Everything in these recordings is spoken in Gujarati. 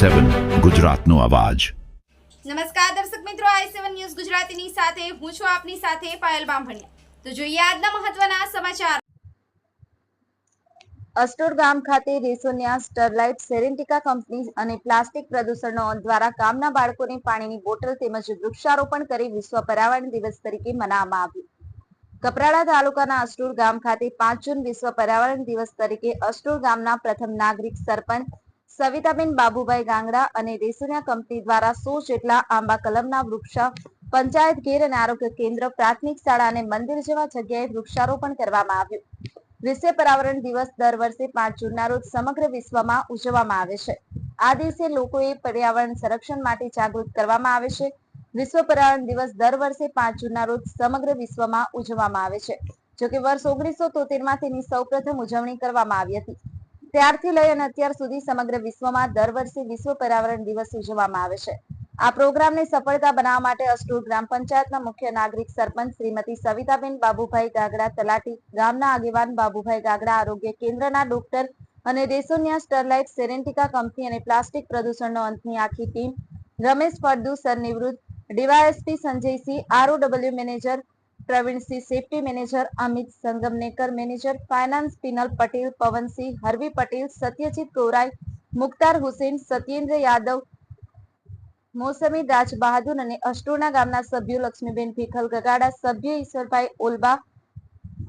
સેવન ગુજરાતનો અવાજ. નમસ્કાર દર્શક મિત્રો આઈ સેવન ન્યૂઝ ગુજરાતીની સાથે હું છું આપની સાથે પાયલ બામભણિયા. તો જોઈએ આજના મહત્વના સમાચાર. અસ્ટોર ગામ ખાતે રેસોનિયા સ્ટરલાઇટ સેરેન્ટિકા કંપની અને પ્લાસ્ટિક પ્રદૂષણનો દ્વારા ગામના બાળકોને પાણીની બોટલ તેમજ વૃક્ષારોપણ કરી વિશ્વ પર્યાવરણ દિવસ તરીકે મનાવવામાં આવ્યું. કપરાડા તાલુકાના અસ્ટોર ગામ ખાતે પાંચ જૂન વિશ્વ પર્યાવરણ દિવસ તરીકે અસ્ટોર ગામના પ્રથમ નાગરિક સરપંચ સવિતાબેન બાબુભાઈ ગાંગડા અને રેસોનિયા કંપની દ્વારા સો જેટલા આંબા કલમના વૃક્ષ, પંચાયત ઘેર અને આરોગ્ય કેન્દ્ર, પ્રાથમિક શાળા અને મંદિર જેવા જગ્યાએ વૃક્ષારોપણ કરવામાં આવ્યું. વિશ્વ પર્યાવરણ દિવસ દર વર્ષે પાંચ જૂનના રોજ સમગ્ર વિશ્વમાં ઉજવવામાં આવે છે. આ દિવસે લોકોએ પર્યાવરણ સંરક્ષણ માટે જાગૃત કરવામાં આવે છે. વિશ્વ પર્યાવરણ દિવસ દર વર્ષે પાંચ જૂનના રોજ સમગ્ર વિશ્વમાં ઉજવવામાં આવે છે. જોકે વર્ષ ઓગણીસો તોતેરમાં તેની સૌપ્રથમ ઉજવણી કરવામાં આવી હતી. ત્યારથી લઈ અને અત્યાર સુધી સમગ્ર વિશ્વમાં દર વર્ષે વિશ્વ પર્યાવરણ દિવસ ઉજવવામાં આવે છે. આ પ્રોગ્રામને સફળતા બનાવવા માટે અસ્ટોર ગ્રામ પંચાયતના મુખ્ય નાગરિક સરપંચ શ્રીમતી સવિતાબેન બાબુભાઈ ગાગડા તલાટી, ગામના આગેવાન બાબુભાઈ ગાગડા, આરોગ્ય કેન્દ્રના ડોક્ટર અને રેસોનિયા સ્ટરલાઇટ સેરેન્ટિકા કંપની અને પ્લાસ્ટિક પ્રદૂષણનો અંતની આખી ટીમ, રમેશ ફળદુ સર નિવૃત્ત, DYSP Sanjaysinh ROW manager Pravinsinh safety manager Amit Sangamnekar manager finance Pinal Patel, Pavansinh Harvi Patel, Satyajit Gorai, Mukhtar Hussain, Satyendra Yadav, Mausami Raj Bahadur અને અષ્ટોના ગામના સભ્યો, લક્ષ્મીબેન ભીખલ ગગાડા, સભ્ય ઈશ્વરભાઈ ઓલબા,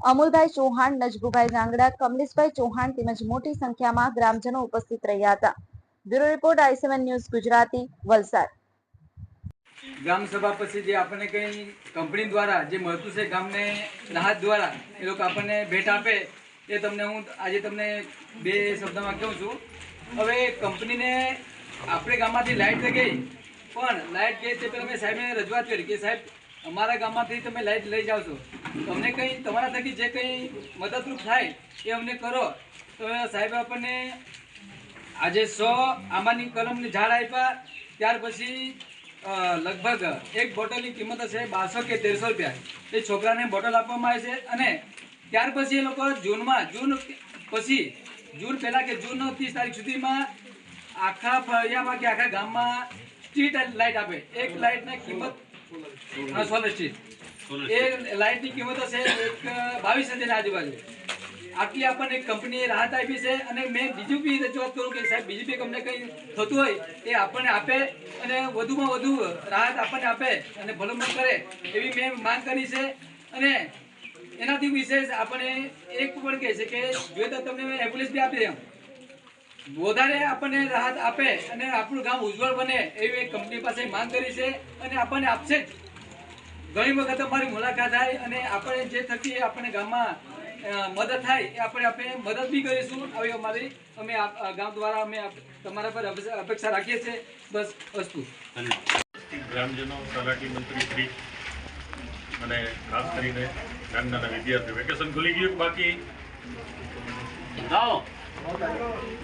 અમુલભાઈ ચૌહાણ નજબુભાઈ ગાંગડા, કમલેશભાઈ ચૌહાણ તેમજ મોટી સંખ્યામાં ગ્રામજનો ઉપસ્થિત રહ્યા હતા. Bureau report I news Gujarati, Valsad. ગ્રામ સભા પછી જે આપણને કંઈ કંપની દ્વારા જે મળતું છે, ગામને રાહત દ્વારા એ લોકો આપણને ભેટ આપે, એ તમને હું આજે તમને બે શબ્દમાં કહું છું. હવે કંપનીને આપણે ગામમાંથી લાઇટ થઈ ગઈ, પણ લાઇટ ગઈ તે પહેલાં મેં સાહેબને રજૂઆત કરી કે સાહેબ, અમારા ગામમાંથી તમે લાઇટ લઈ જાઓ છો. તમને કંઈ તમારા થકી જે કંઈ મદદરૂપ થાય એ અમને કરો. તો સાહેબ આપણને આજે સો આંબાની કલમની ઝાડ આપ્યા, ત્યાર પછી લગભગ એક બોટલની કિંમત હશે બારસો કે તેરસો રૂપિયા. એ છોકરાને બોટલ આપવામાં આવે છે અને ત્યાર પછી એ લોકો જૂનમાં જૂન પછી જૂન પહેલા કે જૂન ત્રીસ તારીખ સુધીમાં આખા ફળિયામાં કે આખા ગામમાં સ્ટ્રીટ લાઇટ આપે. એક લાઇટની કિંમત સોલર સ્ટ્રીટ. એ લાઇટની કિંમત હશે એક બાવીસ હજારની આજુબાજુ. આટલી આપણને કંપનીએ રાહત આપી છે અને મેં બીજું બી રજૂઆત કરું કે સાહેબ, બીજી બી કંપની કંઈ થતું હોય એ આપણને આપે અને વધુમાં વધુ રાહત આપણને આપે અને ભલામણ કરે એવી મેં માંગ કરી છે. અને એનાથી વિશેષ આપણે એક પણ કહે છે કે જોઈએ તો તમને એમ્બ્યુલન્સ બી આપી દઉં વધારે આપણને રાહત આપે અને આપણું ગામ ઉજ્જવળ બને એવી કંપની પાસે માંગ કરી છે અને આપણને આપશે જ. ઘણી વખત અમારી મુલાકાત થાય અને આપણે જે થકી આપણને ગામમાં મદદ થાય એ આપણે આપણે મદદ બી કરીશું. આવી અમારી અમે ગામ દ્વારા અમે તમારા પર અપેક્ષા રાખીએ છીએ. બસ વસ્તુ ગ્રામજનો તલાટી મંત્રી શ્રી અને ખાસ કરીને નાના વિદ્યાર્થીઓ વેકેશન ખુલી ગયું બાકી?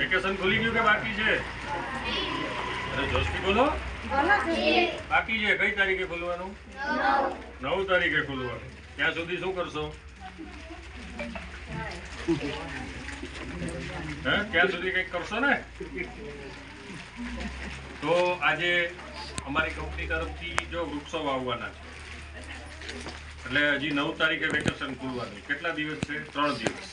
વેકેશન ખુલી ગયું કે બાકી છે? અરે જોશી બોલો. બાકી છે. કઈ તારીખે ખોલવાનું? નવ તારીખે ખોલવાનું. ત્યાં સુધી શું કરશો? ત્યાં સુધી કંઈક કરશો ને? તો આજે અમારી કંપની તરફથી જો વૃક્ષો વાવવાના છે, એટલે હજી નવ તારીખે વેકેશન ખુલવાનું. કેટલા દિવસ છે? ત્રણ દિવસ.